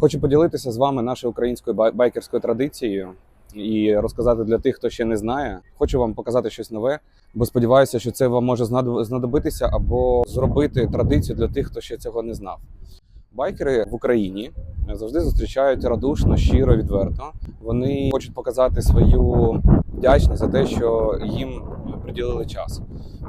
Хочу поділитися з вами нашою українською байкерською традицією і розказати для тих, хто ще не знає. Хочу вам показати щось нове, бо сподіваюся, що це вам може знадобитися або зробити традицію для тих, хто ще цього не знав. Байкери в Україні завжди зустрічають радушно, щиро, відверто. Вони хочуть показати свою вдячність за те, що їм приділили час.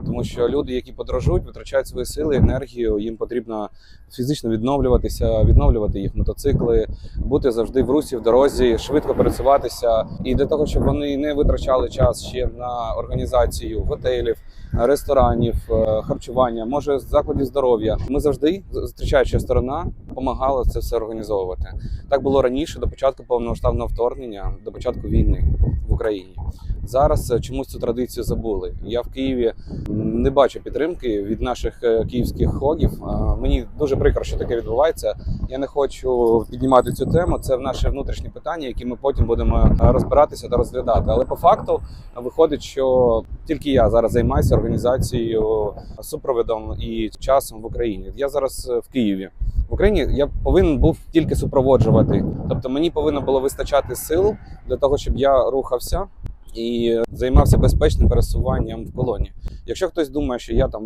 Тому що люди, які подорожують, витрачають свої сили, енергію. Їм потрібно фізично відновлюватися, відновлювати їх мотоцикли, бути завжди в русі, в дорозі, швидко пересуватися. І для того, щоб вони не витрачали час ще на організацію готелів, ресторанів, е, харчування, може закладів здоров'я. Ми завжди, зустрічаюча сторона, допомагала це все організовувати. Так було раніше, до початку повномасштабного вторгнення, до початку війни в Україні. Зараз е, чомусь цю традицію забули. Я в Києві не бачу підтримки від наших е, київських хогів. Е, Мені дуже прикро, що таке відбувається. Я не хочу піднімати цю тему. Це наше внутрішнє питання, які ми потім будемо е, розбиратися та розглядати. Але по факту е, виходить, що тільки я зараз займаюся організацією, супроводом і часом в Україні. Я зараз е, в Києві. В Україні я повинен був тільки супроводжувати. Тобто мені повинно було вистачати сил для того, щоб я рухався і займався безпечним пересуванням в колоні. Якщо хтось думає, що я там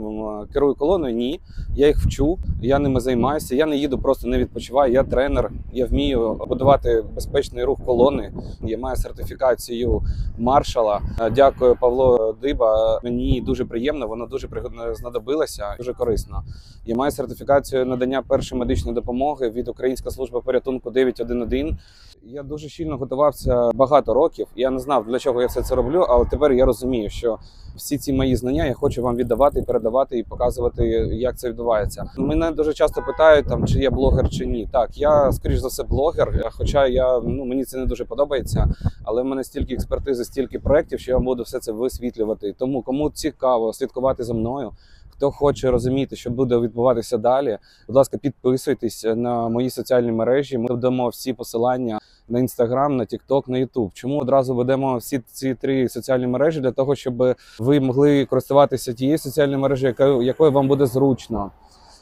керую колоною, ні, я їх вчу, я ними займаюся. Я не їду, просто не відпочиваю. Я тренер, я вмію будувати безпечний рух колони. Я маю сертифікацію маршала. Е, Дякую, Павло Диба. Мені дуже приємно, воно дуже пригодно знадобилося, дуже корисно. Я маю сертифікацію надання першої медичної допомоги від Української служби порятунку 911. Я дуже щільно готувався багато років. Я не знав для чого я все це роблю, але тепер я розумію, що всі ці мої знання я хочу вам віддавати передавати і показувати, як це відбувається. Мене дуже часто питають там, чи я блогер чи ні. Так, я скоріш за все блогер, хоча я ну мені це не дуже подобається. Але в мене стільки експертизи, стільки проєктів, що я буду все це висвітлювати. Тому кому цікаво слідкувати за мною. Хто хоче розуміти, що буде відбуватися далі, будь ласка, підписуйтесь на мої соціальні мережі. Ми дамо всі посилання на інстаграм, на Тікток, на Ютуб. Чому одразу ведемо всі ці три соціальні мережі для того, щоб ви могли користуватися тією соціальною мережею, якою вам буде зручно.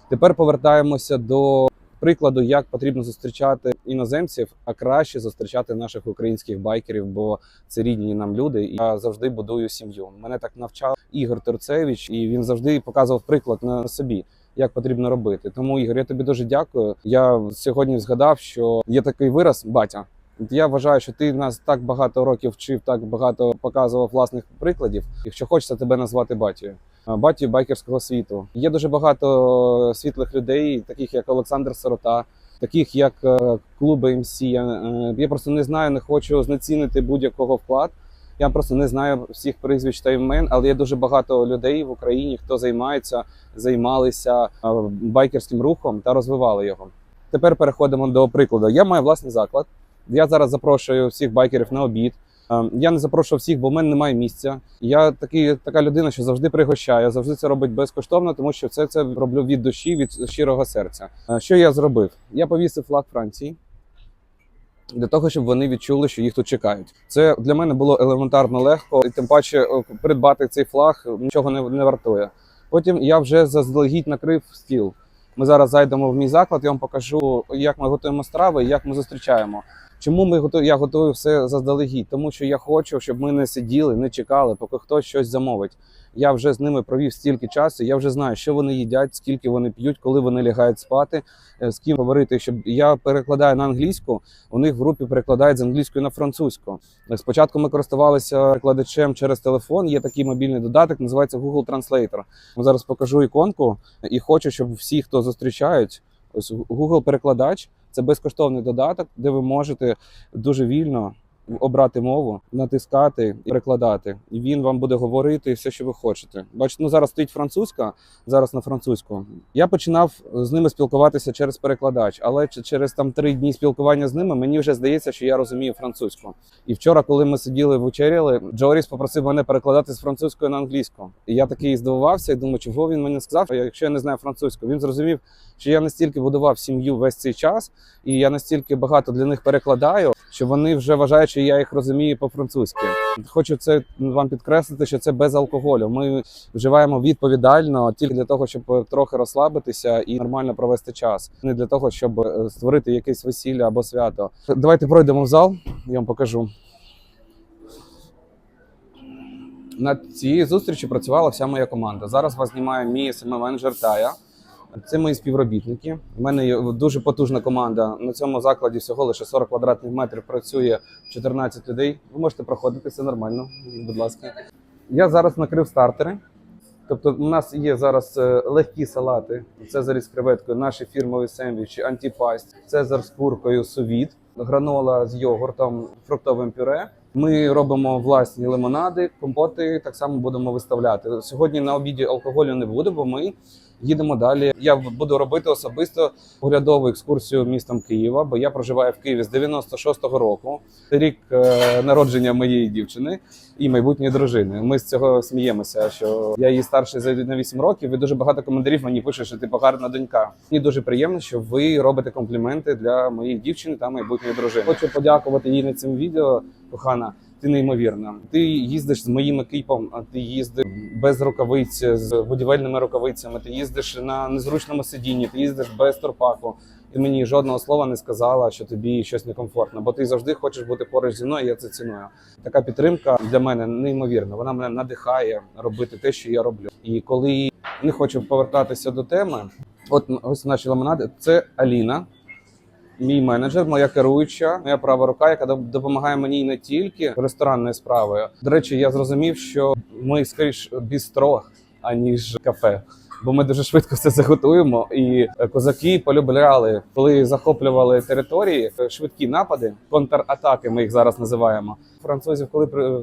Тепер повертаємося до прикладу, як потрібно зустрічати іноземців, а краще зустрічати наших українських байкерів, бо це рідні нам люди. І я завжди будую сім'ю. Мене так навчав Ігор Турцевич, і він завжди показував приклад на собі. Як потрібно робити, тому Ігор, я тобі дуже дякую. Я сьогодні згадав, що є такий вираз батя. Я вважаю, що ти нас так багато років вчив, так багато показував власних прикладів. Якщо хочеться тебе назвати батькою, батькою байкерського світу. Є дуже багато світлих людей, таких як Олександр Сирота, таких як е, клуби МС. Я, е, просто не знаю, не хочу знецінити будь-якого вклад. Я просто не знаю всіх прізвищ та імен, але є дуже багато людей в Україні, хто займається, займалися е, байкерським рухом та розвивали його. Тепер переходимо до прикладу. Я маю власний заклад. Я зараз запрошую всіх байкерів на обід. Е, Я не запрошую всіх, бо в мене немає місця. Я такий, така людина, що завжди пригощаю, завжди це робить безкоштовно, тому що все це роблю від душі, від щирого серця. Е, Що я зробив? Я повісив флаг Франції. Для того щоб вони відчули, що їх тут чекають, це для мене було елементарно легко, і тим паче е, придбати цей флаг нічого не, не вартує. Потім я вже заздалегідь накрив стіл. Ми зараз зайдемо в мій заклад, я вам покажу, як ми готуємо страви, як ми зустрічаємо. Чому ми готу... я готую все заздалегідь? Тому що я хочу, щоб ми не сиділи, не чекали, поки хтось щось замовить. Я вже з ними провів стільки часу. Я вже знаю, що вони їдять, скільки вони п'ють, коли вони лягають спати, е, з ким говорити. Щоб я перекладаю на англійську, у них в групі перекладають з англійської на французьку. Спочатку ми користувалися перекладачем через телефон. Є такий мобільний додаток, називається Google Translator. Зараз покажу іконку і хочу, щоб всі, хто зустрічають, ось Google перекладач. Це безкоштовний додаток, де ви можете дуже вільно обрати мову, натискати і перекладати. І він вам буде говорити все, що ви хочете. Бачите, ну зараз стоїть французька, зараз на французьку. Я починав з ними спілкуватися через перекладач, але через там три дні спілкування з ними мені вже здається, що я розумію французьку. І вчора, коли ми сиділи вечеряли, Джоріс попросив мене перекладати з французької на англійську. І я такий здивувався і думаю, чого він мені сказав, якщо я не знаю французьку. Він зрозумів, що я настільки будував сім'ю весь цей час, і я настільки багато для них перекладаю, що вони вже вважають, що я їх розумію по-французьки. Хочу це вам підкреслити, що це без алкоголю. Ми вживаємо відповідально тільки для того, щоб трохи розслабитися і нормально провести час, не для того, щоб е, створити якесь весілля або свято. Давайте пройдемо в зал, я вам покажу. На цій зустрічі працювала вся моя команда. Зараз вас знімає мій СМ-менеджер Тая. Це мої співробітники. У мене є дуже потужна команда. На цьому закладі всього лише 40 квадратних метрів працює 14 людей. Ви можете проходити, це нормально, будь ласка. Я зараз накрив стартери. Тобто, у нас є зараз е, легкі салати, цезарі з креветкою, наші фірмові сендвічі, антіпасть, цезар з куркою, сувіт, гранола з йогуртом, фруктовим пюре. Ми робимо власні лимонади, компоти так само будемо виставляти. Сьогодні на обіді алкоголю не буде, бо ми їдемо далі. Я буду робити особисто оглядову екскурсію містом Києва, бо я проживаю в Києві з 96-го року. Це рік е, народження моєї дівчини і майбутньої дружини. Ми з цього сміємося, що я її старший за на 8 років, і дуже багато коментарів мені пише, що ти гарна донька. Мені дуже приємно, що ви робите компліменти для моєї дівчини та майбутньої дружини. Хочу подякувати їй на цьому відео, кохана. Ти неймовірна. Ти їздиш з моїм екіпом, а ти їздиш без рукавиць, з будівельними рукавицями. Ти їздиш на незручному сидінні, ти їздиш без торпаку. І мені жодного слова не сказала, що тобі щось некомфортно, бо ти завжди хочеш бути поруч зі мною. Я це ціную. Така підтримка для мене неймовірна. Вона мене надихає робити те, що я роблю. І коли не хочу повертатися до теми, от ось наші ламинади. Це Аліна, мій менеджер, моя керуюча, моя права рука, яка допомагає мені не тільки ресторанною справою. До речі, я зрозумів, що ми скоріш бістро, аніж кафе. Бо ми дуже швидко все заготуємо, і е, козаки полюбляли, коли захоплювали території, е, швидкі напади, контратаки. Ми їх зараз називаємо. Французів, коли при-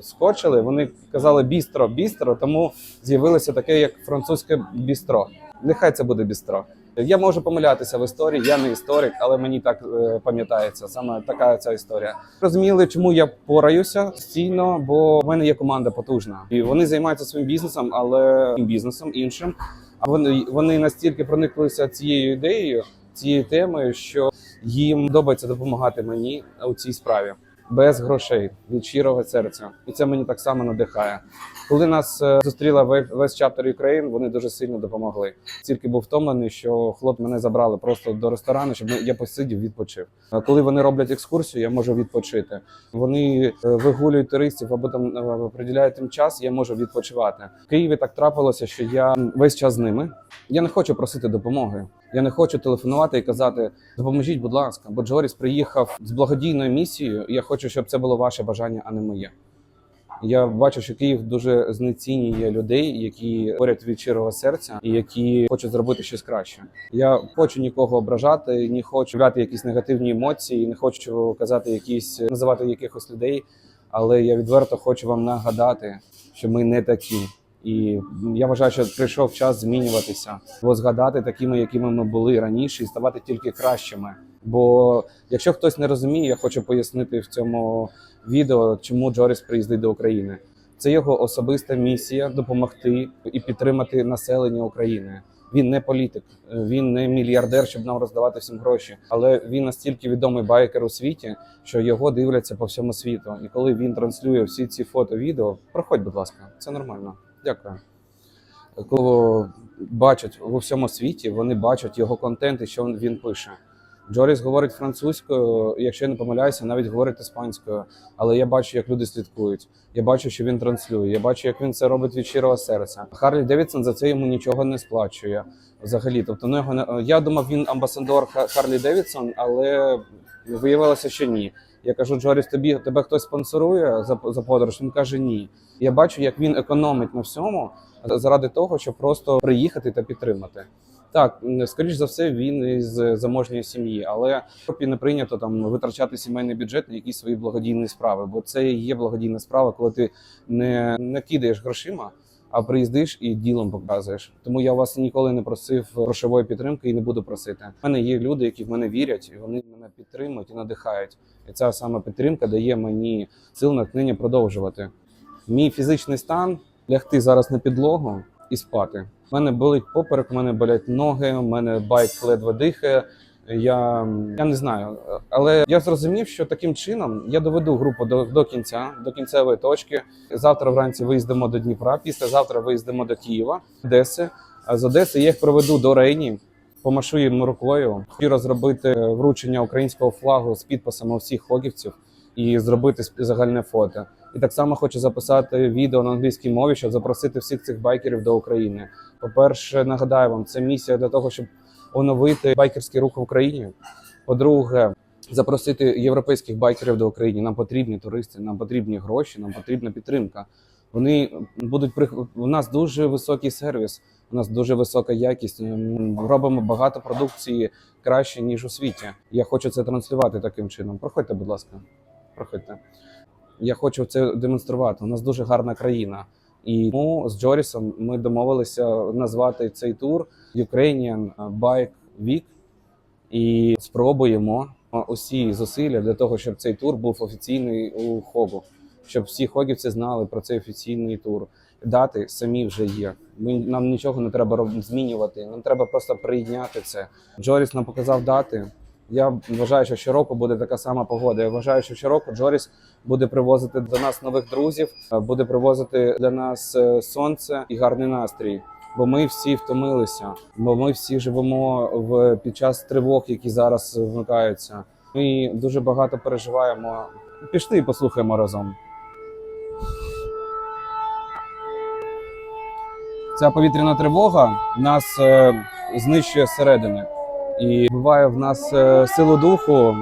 скочили, вони казали бістро, бістро, тому з'явилося таке, як французьке бістро. Нехай це буде бістро. Я можу помилятися в історії, я не історик, але мені так е, пам'ятається саме така ця історія. Розуміли, чому я пораюся постійно, бо в мене є команда потужна, і вони займаються своїм бізнесом, але бізнесом іншим. А вони вони настільки прониклися цією ідеєю, цією темою, що їм подобається допомагати мені у цій справі без грошей від щирого серця, і це мені так само надихає. Коли нас е, зустріла весь чаптер Ukraine, вони дуже сильно допомогли. Тільки був втомлений, що хлоп мене забрали просто до ресторану, щоб я посидів, відпочив. Коли вони роблять екскурсію, я можу відпочити. Вони е, вигулюють туристів або там е, приділяють їм час, я можу відпочивати. В Києві так трапилося, що я весь час з ними. Я не хочу просити допомоги. Я не хочу телефонувати і казати допоможіть, будь ласка, бо Джоріс приїхав з благодійною місією. і Я хочу, щоб це було ваше бажання, а не моє. Я бачу, що Київ дуже знецінює людей, які говорять від щирого серця і які хочуть зробити щось краще. Я хочу нікого ображати, не хочу вляти якісь негативні емоції, не хочу казати якісь називати якихось людей. Але я відверто хочу вам нагадати, що ми не такі. І я вважаю, що прийшов час змінюватися, бо згадати такими, якими ми були раніше, і ставати тільки кращими. Бо якщо хтось не розуміє, я хочу пояснити в цьому відео, чому Джоріс приїздить до України. Це його особиста місія допомогти і підтримати населення України. Він не політик, він не мільярдер, щоб нам роздавати всім гроші. Але він настільки відомий байкер у світі, що його дивляться по всьому світу. І коли він транслює всі ці фото, відео, проходь, будь ласка, це нормально. Дякую. Коли бачать у всьому світі, вони бачать його контент і що він пише. Джоріс говорить французькою, якщо я не помиляюся, навіть говорить іспанською. Але я бачу, як люди слідкують. Я бачу, що він транслює. Я бачу, як він це робить від щирого серця. Харлі Девідсон за це йому нічого не сплачує. Взагалі, тобто ну, його не я думав, він амбасадор Харлі Девідсон, але виявилося, що ні. Я кажу, Джоріс, тобі тебе хтось спонсорує за, за подорож? Він каже ні. Я бачу, як він економить на всьому заради того, щоб просто приїхати та підтримати. Так, скоріш за все, він із заможньої сім'ї, але не прийнято там витрачати сімейний бюджет на якісь свої благодійні справи, бо це є благодійна справа, коли ти не, не кидаєш грошима, а приїздиш і ділом показуєш. Тому я вас ніколи не просив грошової підтримки і не буду просити. У мене є люди, які в мене вірять, і вони мене підтримують і надихають. І ця саме підтримка дає мені сил натхнення продовжувати. Мій фізичний стан лягти зараз на підлогу і спати. У мене болить поперек, у мене болять ноги, у мене байк ледве дихає. Я, я не знаю, але я зрозумів, що таким чином я доведу групу до, до кінця, до кінцевої точки. Завтра вранці виїздимо до Дніпра, післязавтра виїздимо до Києва, Одеси. А з Одеси я їх проведу до Рейні, помашу їм рукою, щиро зробити вручення українського флагу з підписами всіх хогівців і зробити загальне фото. І так само хочу записати відео на англійській мові, щоб запросити всіх цих байкерів до України. По-перше, нагадаю вам, це місія для того, щоб оновити байкерський рух в Україні. По-друге, запросити європейських байкерів до України. Нам потрібні туристи, нам потрібні гроші, нам потрібна підтримка. Вони будуть. У нас дуже високий сервіс, у нас дуже висока якість. М, Робимо багато продукції краще ніж у світі. Я хочу це транслювати таким чином. Проходьте, будь ласка, проходьте. Я хочу це демонструвати. У нас дуже гарна країна. І тому з Джорісом ми домовилися назвати цей тур Ukrainian Bike Week і спробуємо усі зусилля для того, щоб цей тур був офіційний у Хогу, щоб всі хогівці знали про цей офіційний тур. Дати самі вже є. Ми нам нічого не треба змінювати. Нам треба просто прийняти це. Джоріс нам показав дати. Я вважаю, що щороку буде така сама погода. Я вважаю, що щороку Джоріс буде привозити до нас нових друзів, е, буде привозити для нас е, сонце і гарний настрій. Бо ми всі втомилися, бо ми всі живемо в під час тривог, які зараз вмикаються. Ми дуже багато переживаємо. Пішли і послухаємо разом. Ця повітряна тривога нас е, знищує зсередини і вбиває в нас е, силу духу,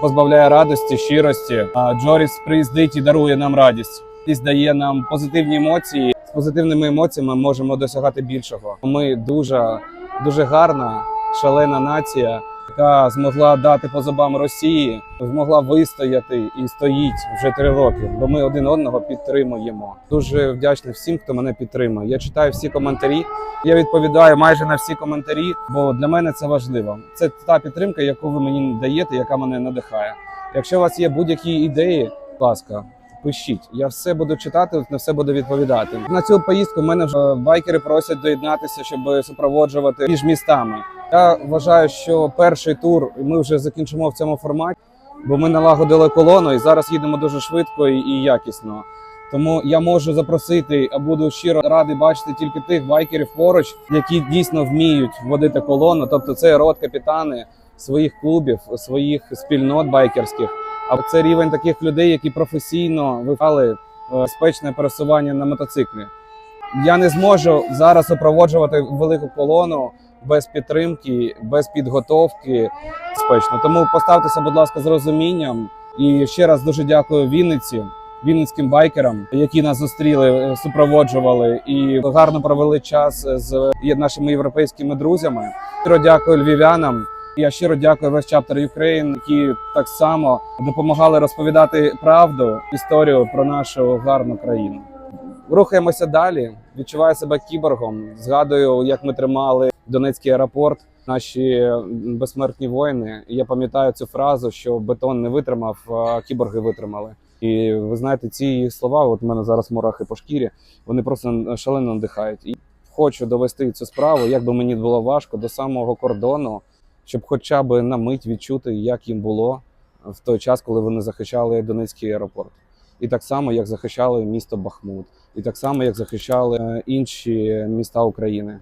позбавляє радості, щирості. А Джоріс приїздить і дарує нам радість. І дає нам позитивні емоції. З позитивними емоціями можемо досягати більшого. Ми дуже дуже гарна, шалена нація, яка змогла дати по зубам Росії, змогла вистояти і стоїть вже три роки. Бо ми один одного підтримуємо. Дуже вдячний всім, хто мене підтримує. Я читаю всі коментарі. Я відповідаю майже на всі коментарі, бо для мене це важливо. Це та підтримка, яку ви мені даєте, яка мене надихає. Якщо у вас є будь-які ідеї, будь ласка. Пишіть, я все буду читати, на все буду відповідати. На цю поїздку мене вже байкери просять доєднатися, щоб супроводжувати між містами. Я вважаю, що перший тур ми вже закінчимо в цьому форматі, бо ми налагодили колону і зараз їдемо дуже швидко і, якісно. Тому я можу запросити, а буду щиро радий бачити тільки тих байкерів поруч, які дійсно вміють водити колону. Тобто це рот капітани своїх клубів, своїх спільнот байкерських. А це рівень таких людей, які професійно вивчали е, безпечне пересування на мотоциклі. Я не зможу зараз супроводжувати велику колону без підтримки, без підготовки безпечно. Тому поставтеся, будь ласка, з розумінням. І ще раз дуже дякую Вінниці, вінницьким байкерам, які нас зустріли, е, супроводжували і гарно провели час з нашими європейськими друзями. Щиро дякую львів'янам. Я щиро дякую весь чаптер Ukraine, які так само допомагали розповідати правду, історію про нашу гарну країну. Рухаємося далі. Відчуваю себе кіборгом. Згадую, як ми тримали Донецький аеропорт, наші безсмертні воїни. Я пам'ятаю цю фразу, що бетон не витримав, а кіборги витримали. І ви знаєте, ці слова, от в мене зараз мурахи по шкірі, вони просто шалено надихають. І хочу довести цю справу, як би мені було важко, до самого кордону, щоб хоча б на мить відчути, як їм було в той час, коли вони захищали Донецький аеропорт. І так само, як захищали місто Бахмут, і так само, як захищали е, інші міста України.